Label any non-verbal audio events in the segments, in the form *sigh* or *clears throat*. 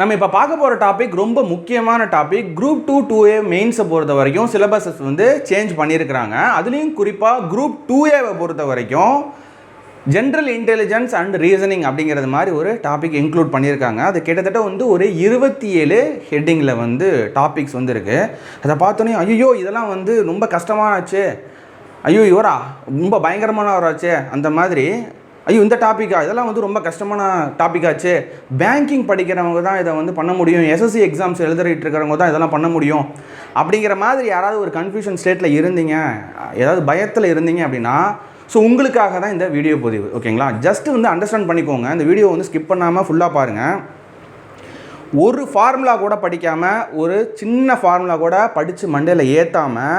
நம்ம இப்போ பார்க்க போகிற டாபிக் ரொம்ப முக்கியமான topic group two two A மெயின்ஸை பொறுத்த வரைக்கும் சிலபஸஸ் வந்து சேஞ்ச் பண்ணியிருக்கிறாங்க அதுலேயும் குறிப்பாக குரூப் டூ ஏவை பொறுத்த வரைக்கும் ஜென்ரல் இன்டெலிஜென்ஸ் அண்ட் ரீசனிங் அப்படிங்கிறது மாதிரி ஒரு டாபிக் இன்க்ளூட் பண்ணியிருக்காங்க அது கிட்டத்தட்ட வந்து ஒரு இருபத்தி ஏழு ஹெட்டிங்கில் வந்து டாபிக்ஸ் வந்து இருக்குது அதை பார்த்தோன்னே ஐயோ இதெல்லாம் வந்து ரொம்ப கஷ்டமானாச்சு. ஐயோ இவரா ரொம்ப பயங்கரமானவராச்சே. அந்த மாதிரி ஐயோ இந்த டாப்பிக்கா இதெல்லாம் வந்து ரொம்ப கஷ்டமான டாப்பிக்காச்சு பேங்கிங் படிக்கிறவங்க தான் இதை வந்து பண்ண முடியும். எஸ்எஸ்சி எக்ஸாம்ஸ் எழுதிட்டு இருக்கிறவங்க தான் இதெல்லாம் பண்ண முடியும். அப்படிங்கிற மாதிரி யாராவது ஒரு கன்ஃபியூஷன் ஸ்டேட்டில் இருந்தீங்க? ஏதாவது பயத்தில் இருந்தீங்க அப்படின்னா ஸோ உங்களுக்காக தான் இந்த வீடியோ பதிவு ஓகேங்களா ஜஸ்ட் வந்து அண்டர்ஸ்டாண்ட் பண்ணிக்கோங்க. இந்த வீடியோ வந்து ஸ்கிப் பண்ணாமல் ஃபுல்லாக பாருங்கள் ஒரு ஃபார்முலா கூட படிக்காமல் ஒரு சின்ன ஃபார்முலா கூட படித்து மண்டையில் ஏற்றாமல்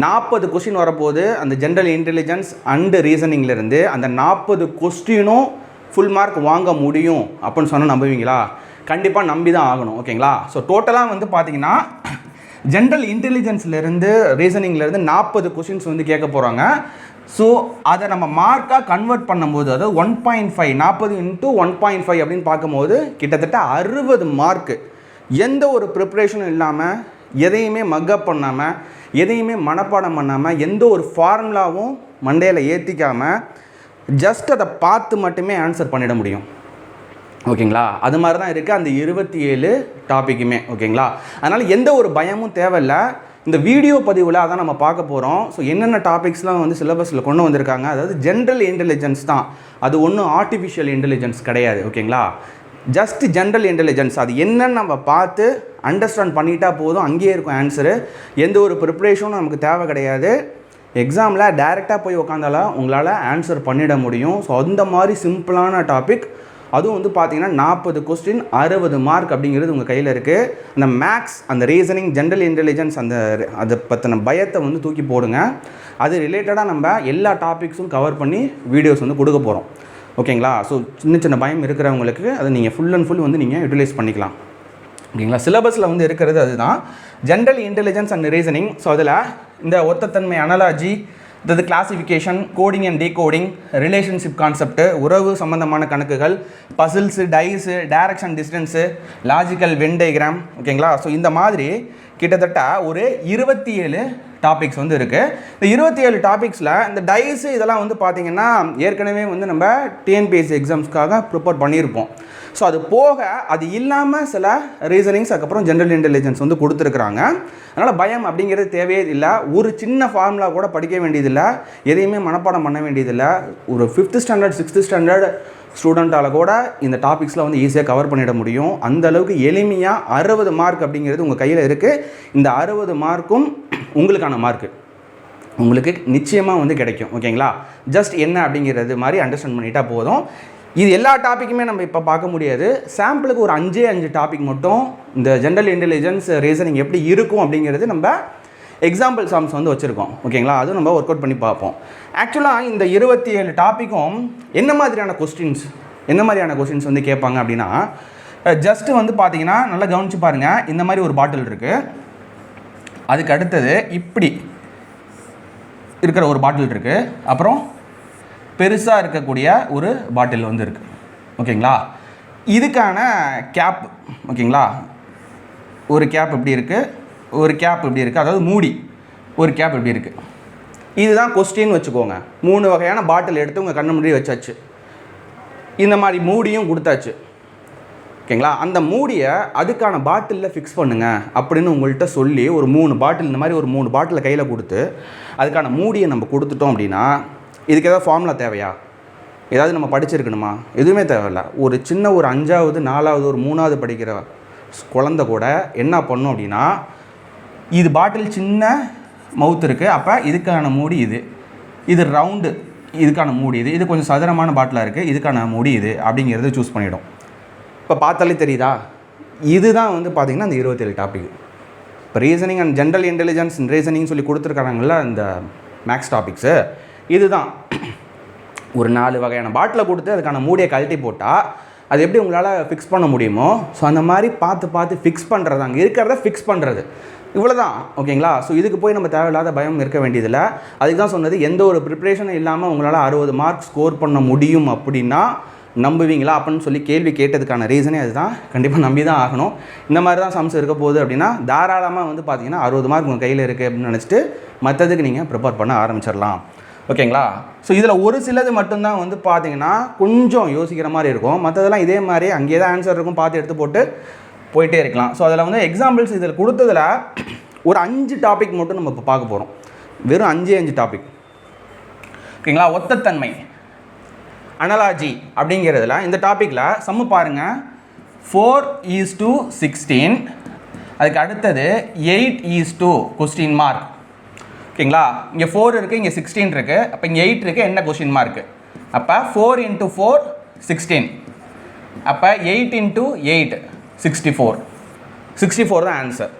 நாற்பது கொஸ்டின் வரப்போது அந்த ஜென்ரல் இன்டெலிஜென்ஸ் அண்டு ரீசனிங்லேருந்து அந்த நாற்பது கொஸ்டினும் ஃபுல் மார்க் வாங்க முடியும் அப்படின்னு சொன்னால் நம்புவீங்களா? கண்டிப்பாக நம்பி தான் ஆகணும் ஓகேங்களா ஸோ டோட்டலாக வந்து பார்த்தீங்கன்னா ஜென்ரல் இன்டெலிஜென்ஸ்லேருந்து ரீசனிங்லேருந்து நாற்பது கொஸ்டின்ஸ் வந்து கேட்க போகிறாங்க ஸோ அதை நம்ம மார்க்காக கன்வெர்ட் பண்ணும்போது அதாவது ஒன் பாயிண்ட் ஃபைவ் நாற்பது இன்ட்டு ஒன் பாயிண்ட் ஃபைவ் அப்படின்னு பார்க்கும்போது கிட்டத்தட்ட அறுபது மார்க்கு எந்த ஒரு ப்ரிப்ரேஷனும் இல்லாமல் எதையுமே மக்கப் பண்ணாமல் எதையுமே மனப்பாடம் பண்ணாமல் எந்த ஒரு ஃபார்முலாவும் மண்டையில் ஏற்றிக்காமல் ஜஸ்ட் அதை பார்த்து மட்டுமே ஆன்சர் பண்ணிட முடியும். ஓகேங்களா? அது மாதிரி தான் இருக்குது அந்த இருபத்தி ஏழு டாப்பிக்குமே ஓகேங்களா? அதனால் எந்த ஒரு பயமும் தேவையில்ல. இந்த வீடியோ பதிவில் அதான் நம்ம பார்க்க போகிறோம் ஸோ என்னென்ன டாபிக்ஸ்லாம் வந்து சிலபஸில் கொண்டு வந்திருக்காங்க? அதாவது ஜென்ரல் இன்டெலிஜென்ஸ் தான். அது ஒன்றும் ஆர்டிஃபிஷியல் இன்டெலிஜென்ஸ் கிடையாது. ஓகேங்களா? ஜஸ்ட் ஜென்ரல் இன்டெலிஜென்ஸ் அது என்னன்னு நம்ம பார்த்து அண்டர்ஸ்டாண்ட் பண்ணிட்டா போதும். அங்கேயே இருக்கும் ஆன்சரு எந்த ஒரு ப்ரிப்ரேஷனும் நமக்கு தேவை கிடையாது. எக்ஸாமில் டைரெக்டாக போய் உக்காந்தாலும் உங்களால் ஆன்சர் பண்ணிட முடியும். ஸோ அந்த மாதிரி சிம்பிளான டாபிக் அதுவும் வந்து பார்த்தீங்கன்னா நாற்பது கொஸ்டின் அறுபது மார்க் அப்படிங்கிறது உங்கள் கையில் இருக்குது அந்த மேக்ஸ் அந்த ரீசனிங் ஜென்ரல் இன்டெலிஜென்ஸ் அந்த அதை பற்றின பயத்தை வந்து தூக்கி போடுங்க. அது ரிலேட்டடாக நம்ம எல்லா டாபிக்ஸும் கவர் பண்ணி வீடியோஸ் வந்து கொடுக்க போகிறோம் ஓகேங்களா? ஸோ சின்ன சின்ன பயம் இருக்கிறவங்களுக்கு அதை நீங்கள் ஃபுல் அண்ட் ஃபுல் வந்து நீங்கள் யூட்டிலைஸ் பண்ணிக்கலாம். ஓகேங்களா? சிலபஸில் வந்து இருக்கிறது அதுதான். General intelligence and reasoning so அதில் இந்த ஒத்தத்தன்மை அனலாஜி அதாவது classification coding and decoding relationship concept உறவு சம்பந்தமான கணக்குகள் puzzles dice direction distance logical Venn diagram ஓகேங்களா? ஸோ இந்த மாதிரி கிட்டத்தட்ட ஒரு இருபத்தி ஏழு டாபிக்ஸ் வந்து இருக்குது இந்த இருபத்தி ஏழு டாபிக்ஸில் இந்த டைஸு இதெல்லாம் வந்து பார்த்திங்கன்னா ஏற்கனவே வந்து நம்ம டிஎன்பிஎஸ்சி எக்ஸாம்ஸ்க்காக ப்ரிப்பேர் பண்ணியிருப்போம். ஸோ அது போக அது இல்லாமல் சில ரீசனிங்ஸ் அதுக்கப்புறம் ஜென்ரல் இன்டெலிஜென்ஸ் வந்து கொடுத்துருக்குறாங்க. அதனால் பயம் அப்படிங்கிறது தேவையே இல்லை. ஒரு சின்ன ஃபார்முலா கூட படிக்க வேண்டியதில்லை. எதையுமே மனப்பாடம் பண்ண வேண்டியதில்லை. ஒரு ஃபிஃப்த் ஸ்டாண்டர்ட் சிக்ஸ்த்து ஸ்டாண்டர்ட் ஸ்டூடெண்ட்டால் கூட இந்த டாபிக்ஸில் வந்து ஈஸியாக கவர் பண்ணிட முடியும். அந்தளவுக்கு எளிமையாக அறுபது மார்க் அப்படிங்கிறது உங்கள் கையில் இருக்குது இந்த அறுபது மார்க்கும் உங்களுக்கான மார்க்கு உங்களுக்கு நிச்சயமாக வந்து கிடைக்கும் ஓகேங்களா ஜஸ்ட் என்ன அப்படிங்கிறது மாதிரி அண்டர்ஸ்டாண்ட் பண்ணிட்டா போதும். இது எல்லா டாப்பிக்குமே நம்ம இப்போ பார்க்க முடியாது. சாம்பிளுக்கு ஒரு அஞ்சே அஞ்சு டாபிக் மட்டும் இந்த ஜென்ரல் இன்டெலிஜென்ஸ் ரீசனிங் எப்படி இருக்கும் அப்படிங்கிறது நம்ம எக்ஸாம்பிள் சாங்ஸ் வந்து வச்சுருக்கோம் ஓகேங்களா அதுவும் நம்ம ஒர்க் அவுட் பண்ணி பார்ப்போம். ஆக்சுவலாக இந்த இருபத்தி ஏழு டாப்பிக்கும் என்ன மாதிரியான கொஸ்டின்ஸ் என்ன மாதிரியான கொஸ்டின்ஸ் வந்து கேட்பாங்க அப்படின்னா ஜஸ்ட்டு வந்து பார்த்தீங்கன்னா நல்லா கவனிச்சு பாருங்கள் இந்த மாதிரி ஒரு பாட்டில் இருக்குது அதுக்கு அடுத்தது இப்படி இருக்கிற ஒரு பாட்டில் இருக்குது அப்புறம் பெருசாக இருக்கக்கூடிய ஒரு பாட்டில் வந்து இருக்குது ஓகேங்களா? இதுக்கான கேப் ஓகேங்களா? ஒரு கேப் இப்படி இருக்குது ஒரு கேப் இப்படி இருக்குது அதாவது மூடி ஒரு கேப் இப்படி இருக்குது இதுதான் கொஸ்டின் வச்சுக்கோங்க. மூணு வகையான பாட்டில் எடுத்து உங்கள் கண்ணு முன்னாடி வச்சாச்சு. இந்த மாதிரி மூடியும் கொடுத்தாச்சு. ஓகேங்களா? அந்த மூடியை அதுக்கான பாட்டிலில் ஃபிக்ஸ் பண்ணுங்க அப்படின்னு உங்கள்கிட்ட சொல்லி ஒரு மூணு பாட்டில் இந்த மாதிரி ஒரு மூணு பாட்டிலை கையில் கொடுத்து அதுக்கான மூடியை நம்ம கொடுத்துட்டோம் அப்படின்னா இதுக்கு ஏதாவது ஃபார்முலா தேவையா? ஏதாவது நம்ம படிச்சிருக்கணுமா? எதுவுமே தேவையில்ல. ஒரு சின்ன ஒரு அஞ்சாவது நாலாவது ஒரு மூணாவது படிக்கிற குழந்த கூட என்ன பண்ணும் அப்படின்னா இது பாட்டில் சின்ன மவுத் இருக்குது அப்போ இதுக்கான மூடி இது. இது ரவுண்டு இதுக்கான மூடி இது. இது கொஞ்சம் சதுரமான பாட்டிலாக இருக்குது இதுக்கான மூடி இது அப்படிங்கிறத சூஸ் பண்ணிவிடும் இப்போ பார்த்தாலே தெரியுதா? இதுதான் வந்து பார்த்திங்கன்னா அந்த இருபத்தேழு டாபிக் இப்போ reasoning and general intelligence reasoning சொல்லி கொடுத்துருக்காங்கல்ல இந்த மேக்ஸ் டாபிக்ஸு இதுதான். ஒரு நாலு வகையான பாட்டிலை கொடுத்து அதுக்கான மூடியை கழட்டி போட்டால் அது எப்படி உங்களால் ஃபிக்ஸ் பண்ண முடியுமோ? ஸோ அந்த மாதிரி பார்த்து பார்த்து ஃபிக்ஸ் பண்ணுறது அங்கே இருக்கிறத ஃபிக்ஸ் பண்ணுறது இவ்வளோ தான் ஓகேங்களா? ஸோ இதுக்கு போய் நம்ம தேவையில்லாத பயம் இருக்க வேண்டியதில்லை. அதுக்கு தான் சொன்னது எந்த ஒரு ப்ரிப்ரேஷனும் இல்லாமல் உங்களால் அறுபது மார்க் ஸ்கோர் பண்ண முடியும் அப்படின்னா நம்புவீங்களா அப்படின்னு சொல்லி கேள்வி கேட்டதுக்கான ரீசனே அதுதான். கண்டிப்பாக நம்பி தான் ஆகணும். இந்த மாதிரி தான் சம்ஸ் இருக்க போகுது அப்படின்னா தாராளமாக வந்து பார்த்தீங்கன்னா அறுபது மார்க் உங்கள் கையில் இருக்குது அப்படின்னு நினச்சிட்டு மற்றதுக்கு நீங்கள் ப்ரிப்பேர் பண்ண ஆரம்பிச்சிடலாம். ஓகேங்களா? ஸோ இதில் ஒரு சிலது மட்டும்தான் வந்து பார்த்தீங்கன்னா கொஞ்சம் யோசிக்கிற மாதிரி இருக்கும். மற்றதெல்லாம் இதே மாதிரி அங்கேயே தான் ஆன்சர் இருக்கும் பார்த்து எடுத்து போட்டு போயிட்டே இருக்கலாம். ஸோ அதில் வந்து எக்ஸாம்பிள்ஸ் இதில் கொடுத்ததில் ஒரு அஞ்சு டாபிக் மட்டும் நம்ம இப்போ பார்க்க போகிறோம் வெறும் அஞ்சே அஞ்சு டாபிக் ஓகேங்களா? ஒத்தத்தன்மை. அனலாஜி அப்படிங்கிறதுல இந்த டாப்பிக்கில் சம்மு பாருங்கள் ஃபோர் ஈஸ் டு சிக்ஸ்டீன் அதுக்கு அடுத்தது eight is to question mark ஓகேங்களா இங்கே ஃபோர் இருக்குது இங்கே சிக்ஸ்டீன் இருக்குது அப்போ இங்கே எயிட் இருக்குது என்ன கொஸ்டின் மார்க்கு அப்போ ஃபோர் இன்ட்டு ஃபோர் சிக்ஸ்டீன் அப்போ eight into eight sixty four sixty four தான் ஆன்சர்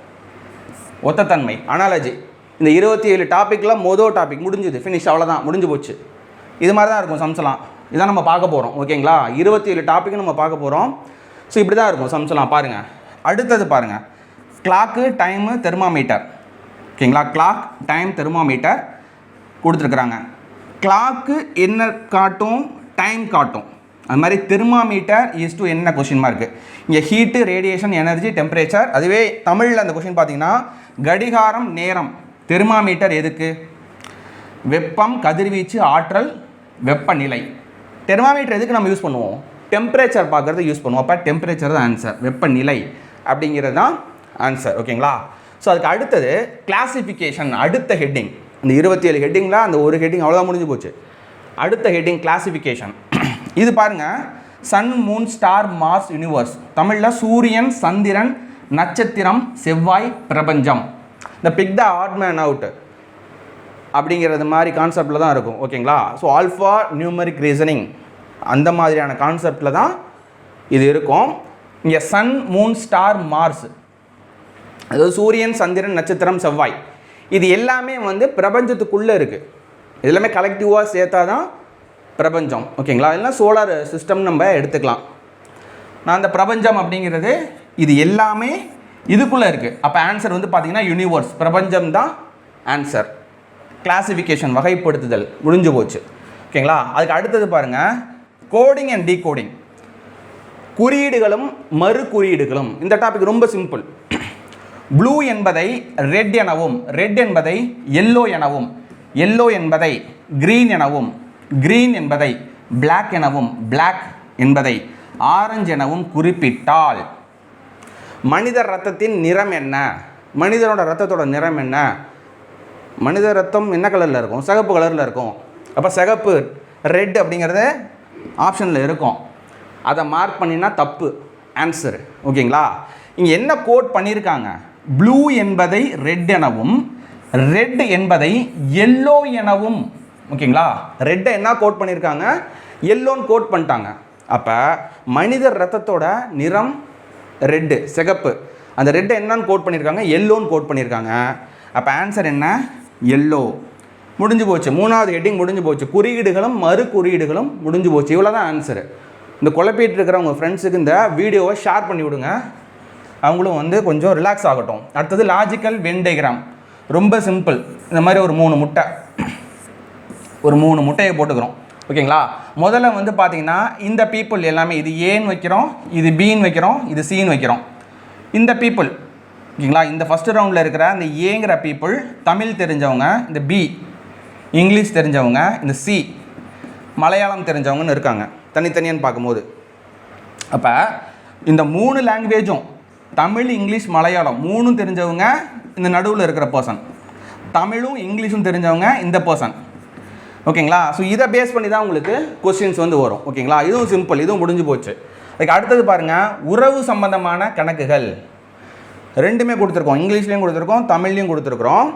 ஒத்தத்தன்மை அனாலஜி இந்த இருபத்தி ஏழு டாப்பிக்கில் மொதல் டாபிக் முடிஞ்சுது ஃபினிஷ் அவ்வளோதான் முடிஞ்சு போச்சு. இது மாதிரி தான் இருக்கும் சம்ஸ்லாம் இதான் நம்ம பார்க்க போகிறோம் ஓகேங்களா? இருபத்தி ஏழு டாப்பிக்கு நம்ம பார்க்க போகிறோம் ஸோ இப்படி தான் இருக்கும் சம்ஸ்லாம் பாருங்கள் அடுத்தது பாருங்கள் கிளாக்கு டைமு தெர்மாமீட்டர் ஓகேங்களா? கிளாக் டைம் தெர்மாமீட்டர் கொடுத்துருக்குறாங்க. கிளாக்கு என்ன காட்டும்? டைம் காட்டும். அது மாதிரி தெர்மாமீட்டர் இஸ் டு என்ன கொஷின் மார்க்கு இங்கே ஹீட்டு ரேடியேஷன் எனர்ஜி டெம்பரேச்சர் அதுவே தமிழில் அந்த கொஷின் பார்த்தீங்கன்னா கடிகாரம் நேரம். தெர்மாமீட்டர் எதுக்கு? வெப்பம் கதிர்வீச்சு ஆற்றல் வெப்பநிலை. தெர்மாமீட்டர் எதுக்கு நம்ம யூஸ் பண்ணுவோம்? டெம்பரேச்சர் பார்க்குறது யூஸ் பண்ணுவோம். அப்போ டெம்பரேச்சர் தான் ஆன்சர் வெப்பநிலை அப்படிங்கிறது தான் ஆன்சர் ஓகேங்களா ஸோ அதுக்கு அடுத்தது கிளாசிஃபிகேஷன் அடுத்த ஹெட்டிங் இந்த இருபத்தி ஏழு ஹெட்டிங்கில் அந்த ஒரு ஹெட்டிங் அவ்வளோதான் முடிஞ்சு போச்சு. அடுத்த ஹெட்டிங் கிளாசிஃபிகேஷன் *clears throat* இது பாருங்கள் sun moon star Mars universe தமிழில் சூரியன் சந்திரன் நட்சத்திரம் செவ்வாய் பிரபஞ்சம். இந்த pick the odd man out அப்படிங்கிறது மாதிரி கான்செப்டில் தான் இருக்கும் ஓகேங்களா? ஸோ ஆல்ஃபா நியூமரிக் ரீசனிங் அந்த மாதிரியான கான்செப்டில் தான் இது இருக்கும். இங்கே சன் மூன் ஸ்டார் மார்ஸ் அதாவது சூரியன் சந்திரன் நட்சத்திரம் செவ்வாய் இது எல்லாமே வந்து பிரபஞ்சத்துக்குள்ளே இருக்குது இது எல்லாமே கலெக்டிவாக சேர்த்தா தான் பிரபஞ்சம் ஓகேங்களா? இல்லைனா சோலார் சிஸ்டம் நம்ம எடுத்துக்கலாம். நான் அந்த பிரபஞ்சம் அப்படிங்கிறது இது எல்லாமே இதுக்குள்ளே இருக்குது அப்போ ஆன்சர் வந்து பார்த்திங்கன்னா யூனிவர்ஸ் பிரபஞ்சம் தான் ஆன்சர் கிளாசிஃபிகேஷன் வகைப்படுத்துதல் முடிஞ்சு போச்சு. ஓகேங்களா? அதுக்கு அடுத்தது பாருங்கள் கோடிங் அண்ட் டீகோடிங் குறியீடுகளும் மறு குறியீடுகளும் இந்த டாபிக் ரொம்ப சிம்பிள் ப்ளூ என்பதை ரெட் எனவும் ரெட் என்பதை எல்லோ எனவும் எல்லோ என்பதை க்ரீன் எனவும் க்ரீன் என்பதை பிளாக் எனவும் பிளாக் என்பதை ஆரஞ்சு எனவும் குறிப்பிட்டால் மனித ரத்தத்தின் நிறம் என்ன? மனிதனோட ரத்தத்தோட நிறம் என்ன? மனித ரத்தம் என்ன கலரில் இருக்கும்? சிகப்பு கலரில் இருக்கும். அப்போ சிகப்பு ரெட் அப்படிங்கிறது ஆப்ஷனில் இருக்கும். அதை மார்க் பண்ணினா தப்பு. ஆன்சர் ஓகேங்களா? இங்கே என்ன கோட் பண்ணியிருக்காங்க ப்ளூ என்பதை ரெட் எனவும் ரெட் என்பதை எல்லோ எனவும். ஓகேங்களா? ரெட்டை என்ன கோட் பண்ணியிருக்காங்க எல்லோன்னு கோட் பண்ணிட்டாங்க. அப்போ மனிதர் ரத்தத்தோட நிறம் ரெட்டு சிகப்பு. அந்த ரெட்டை என்னன்னு கோட் பண்ணியிருக்காங்க எல்லோன்னு கோட் பண்ணியிருக்காங்க அப்போ ஆன்சர் என்ன? எல்லோ முடிஞ்சு போச்சு. மூணாவது ஹெட்டிங் முடிஞ்சு போச்சு. குறியீடுகளும் மறு குறியீடுகளும் முடிஞ்சு போச்சு. இவ்வளோ தான் ஆன்சரு இந்த குழப்பிட்டு இருக்கிற உங்கள் ஃப்ரெண்ட்ஸுக்கு இந்த வீடியோவை ஷேர் பண்ணி விடுங்க. அவங்களும் வந்து கொஞ்சம் ரிலாக்ஸ் ஆகட்டும். அடுத்தது லாஜிக்கல் வென் டயக்ராம் ரொம்ப சிம்பிள் இந்த மாதிரி ஒரு மூணு முட்டை. ஒரு மூணு முட்டையை போட்டுக்கிறோம். ஓகேங்களா? முதல்ல வந்து பார்த்தீங்கன்னா இந்த பீப்புள் எல்லாமே இது ஏன்னு வைக்கிறோம் இது பின்னு வைக்கிறோம் இது சீன்னு வைக்கிறோம். இந்த பீப்புள் ஓகேங்களா? இந்த ஃபஸ்ட்டு ரவுண்டில் இருக்கிற இந்த ஏங்கிற பீப்புள் தமிழ் தெரிஞ்சவங்க இந்த பி இங்கிலீஷ் தெரிஞ்சவங்க இந்த சி மலையாளம் தெரிஞ்சவங்கன்னு இருக்காங்க. தனித்தனியான்னு பார்க்கும்போது. அப்போ இந்த மூணு லாங்குவேஜும் தமிழ் இங்கிலீஷ் மலையாளம் மூணும் தெரிஞ்சவங்க இந்த நடுவில் இருக்கிற பர்சன் தமிழும் இங்கிலீஷும் தெரிஞ்சவங்க இந்த பர்சன் ஓகேங்களா? ஸோ இதை பேஸ் பண்ணி தான் உங்களுக்கு கொஸ்டின்ஸ் வந்து வரும். ஓகேங்களா? இதுவும் சிம்பிள் இதுவும் முடிஞ்சு போச்சு. அதுக்கு அடுத்தது பாருங்கள் உறவு சம்பந்தமான கணக்குகள். ரெண்டுமே கொடுத்துருக்கோம். இங்கிலீஷ்லேயும் கொடுத்துருக்கோம் தமிழ்லையும் கொடுத்துருக்குறோம்.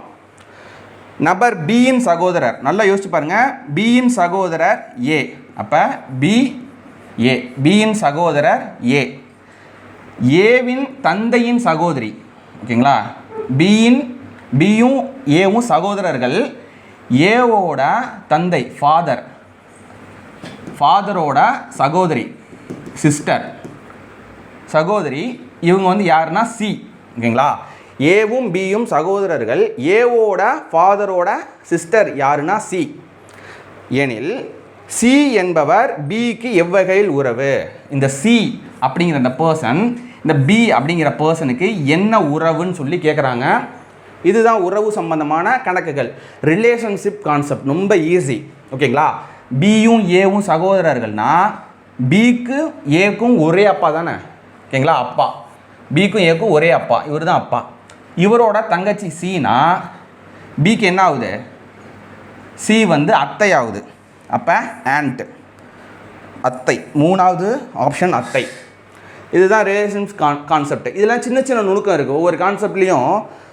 நபர் பியின் சகோதரர். நல்லா யோசிச்சு பாருங்கள் பியின் சகோதரர் ஏ அப்போ பி ஏ பியின் சகோதரர் ஏ ஏவின் தந்தையின் சகோதரி. ஓகேங்களா? பியின் பியும் ஏவும் சகோதரர்கள். ஏவோட தந்தை ஃபாதர் ஃபாதரோட சகோதரி சிஸ்டர் சகோதரி இவங்க வந்து யாருன்னா சி ஓகேங்களா? ஏவும் பியும் சகோதரர்கள் ஏவோட ஃபாதரோட சிஸ்டர் யாருன்னா சி எனில் சி என்பவர் பிக்கு எவ்வகையில் உறவு? இந்த சி அப்படிங்கிற அந்த பர்சன் இந்த பி அப்படிங்கிற பர்சனுக்கு என்ன உறவுன்னு சொல்லி கேட்குறாங்க இதுதான் உறவு சம்பந்தமான கணக்குகள். ரிலேஷன்ஷிப் கான்செப்ட் ரொம்ப ஈஸி ஓகேங்களா? பியும் ஏவும் சகோதரர்கள்னா பிக்கு ஏக்கும் ஒரே அப்பா தானே? ஓகேங்களா? அப்பா. பிக்கும் ஏக்கும் ஒரே அப்பா இவர் தான் அப்பா. இவரோட தங்கச்சி சீனா பிக்கு என்ன ஆகுது? சி வந்து அத்தை ஆகுது. அப்போ ஆண்ட் அத்தை. மூணாவது ஆப்ஷன் அத்தை. இதுதான் ரிலேஷன்ஸ் கான் கான்செப்ட் இதெல்லாம் சின்ன சின்ன நுணுக்கம் இருக்குது ஒவ்வொரு கான்செப்ட்லேயும்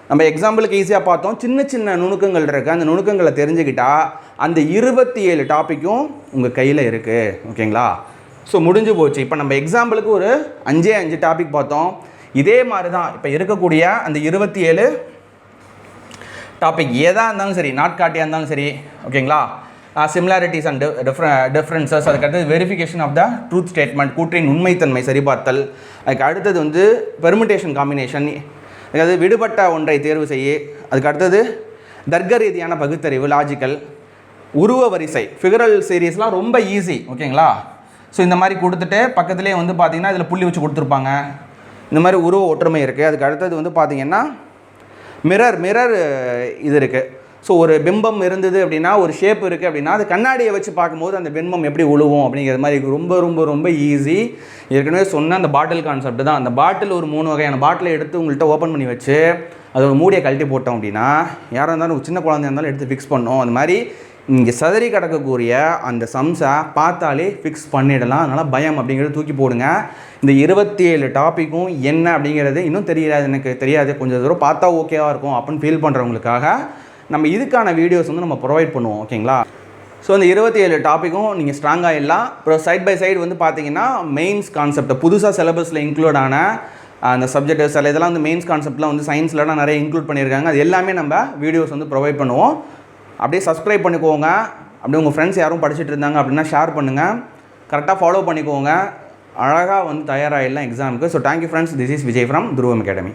நம்ம எக்ஸாம்பிளுக்கு ஈஸியாக பார்த்தோம். சின்ன சின்ன நுணுக்கங்கள் இருக்குது அந்த நுணுக்கங்களை தெரிஞ்சுக்கிட்டால் அந்த இருபத்தி ஏழு டாப்பிக்கும் உங்கள் கையில் இருக்குது ஓகேங்களா ஸோ முடிஞ்சு போச்சு. இப்போ நம்ம எக்ஸாம்பிளுக்கு ஒரு அஞ்சே அஞ்சு டாபிக் பார்த்தோம். இதே மாதிரி தான் இப்போ இருக்கக்கூடிய அந்த இருபத்தி ஏழு டாபிக் எதாக இருந்தாலும் சரி நாட்காட்டியாக இருந்தாலும் சரி ஓகேங்களா சிமிலாரிட்டிஸ் அண்ட் டிஃப்ர டிஃப்ரென்சஸ் அதுக்கடுத்தது verification of the truth statement கூற்றின் உண்மைத்தன்மை சரிபார்த்தல். அதுக்கு அடுத்தது வந்து பெர்மிட்டேஷன் காம்பினேஷன் அதாவது விடுபட்ட ஒன்றை தேர்வு செய்ய அதுக்கு அடுத்தது தர்க்க ரீதியான பகுத்தறிவு லாஜிக்கல் உருவ வரிசை ஃபிகரல் சீரீஸ்லாம் ரொம்ப ஈஸி ஓகேங்களா ஸோ இந்த மாதிரி கொடுத்துட்டு பக்கத்துலேயே வந்து பார்த்தீங்கன்னா இதில் புள்ளி வச்சு கொடுத்துருப்பாங்க. இந்த மாதிரி உருவ ஒற்றுமை இருக்குது அதுக்கு அடுத்தது வந்து பார்த்திங்கன்னா மிரர் மிரர் இது இருக்குது ஸோ ஒரு பிம்பம் இருந்தது அப்படின்னா ஒரு ஷேப் இருக்குது அப்படின்னா அது கண்ணாடியை வச்சு பார்க்கும்போது அந்த பிம்பம் எப்படி உழுவும் அப்படிங்கிற மாதிரி ரொம்ப ரொம்ப ரொம்ப ஈஸி ஏற்கனவே சொன்ன அந்த பாட்டில் கான்செப்ட் தான். அந்த பாட்டில் ஒரு மூணு வகையான. பாட்டிலை எடுத்து உங்கள்கிட்ட ஓப்பன் பண்ணி வச்சு அதோட மூடியை கழட்டி போட்டோம் அப்படின்னா யாராக இருந்தாலும் சின்ன குழந்தையா இருந்தாலும் எடுத்து ஃபிக்ஸ் பண்ணோம். அந்த மாதிரி இங்கே சதறி கிடக்கக்கூடிய அந்த சம்ஸை பார்த்தாலே ஃபிக்ஸ் பண்ணிடலாம். அதனால் பயம் அப்படிங்கிறது தூக்கி போடுங்க. இந்த இருபத்தி ஏழு டாப்பிக்கும் என்ன அப்படிங்கிறது இன்னும் தெரியாது. எனக்கு தெரியாது. கொஞ்சம் தூரம் பார்த்தா ஓகேவாக இருக்கும் அப்படின்னு ஃபீல் பண்ணுறவங்களுக்காக நம்ம இதுக்கான வீடியோஸ் வந்து நம்ம ப்ரொவைட் பண்ணுவோம். ஓகேங்களா ஸோ இந்த இருபத்தி ஏழு டாப்பிக்கும் நீங்கள் ஸ்ட்ராங்காக எல்லாம் அப்புறம் சைட் பை சைடு வந்து பார்த்தீங்கன்னா மெயின்ஸ் கான்செப்ட் புதுசாக சிலபஸில் இன்க்ளூட் ஆன அந்த சப்ஜெக்ட் சில இதெல்லாம் வந்து மெயின்ஸ் கான்செப்ட்லாம் வந்து சயின்ஸ்லலாம் நிறைய இன்க்ளூட் பண்ணியிருக்காங்க. அது எல்லாமே நம்ம வீடியோஸ் வந்து ப்ரொவைட் பண்ணுவோம். அப்படியே சப்ஸ்கிரைப் பண்ணிக்கோங்க. அப்படியே உங்கள் ஃப்ரெண்ட்ஸ் யாரும் படிச்சுட்டு இருந்தாங்க அப்படின்னா ஷேர் பண்ணுங்கள் கரெக்டாக ஃபாலோ பண்ணிக்கோங்க. அழகாக வந்து தயாராகிடலாம் எக்ஸாமுக்கு so thank you friends this is Vijay from Dhruvam academy